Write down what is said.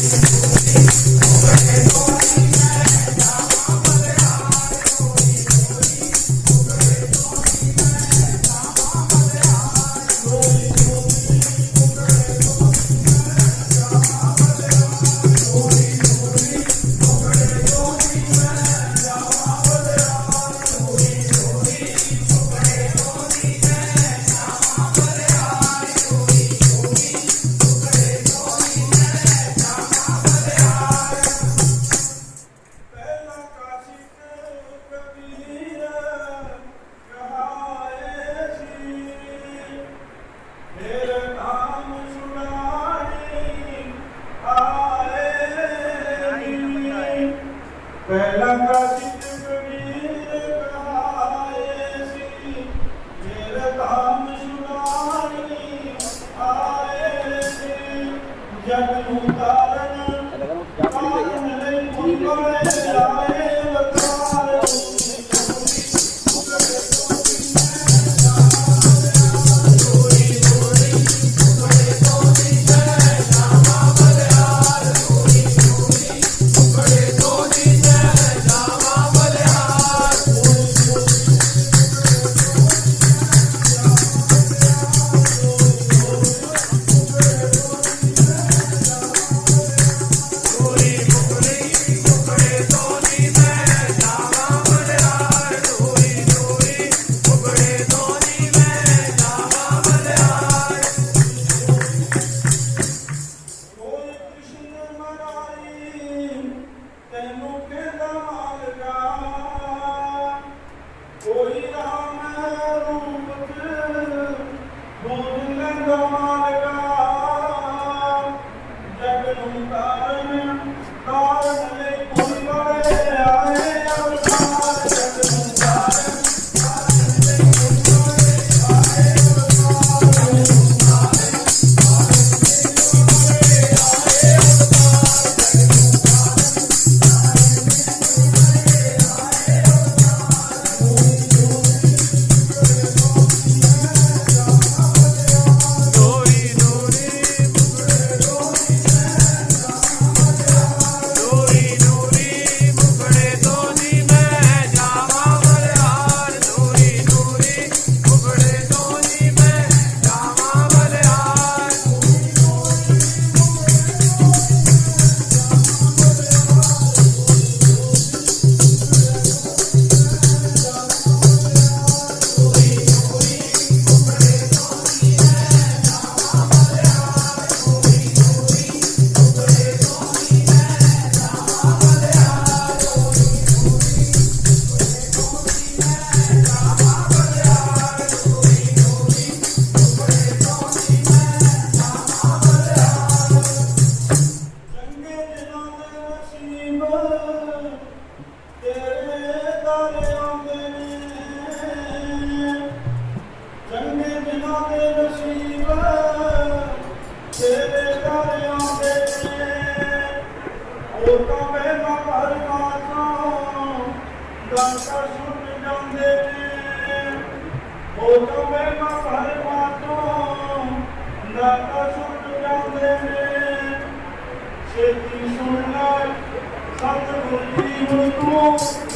ਪਹਿਲਾ ਪਹਿਲਾ ਕਾਸ਼ਿਕ ਕਬੀਰ ਕਹਾਏ ਸੀ ਫਿਰ ਨਾਮ ਸੁਣਾਈ ਆਏ ਨੀ। ਜਗ ਨੂੰ ਤਾਰਨ ਕੋਈ ਕੋਈ ਰਾਮ ਰੂਪ ਚ ਬੋਲ ਲੈਂਦਾ ਮਾਲਕਾ ਛੇਤੀ ਸੁਣ ਲੈ ਸਤਿਗੁਰੂ Thank you.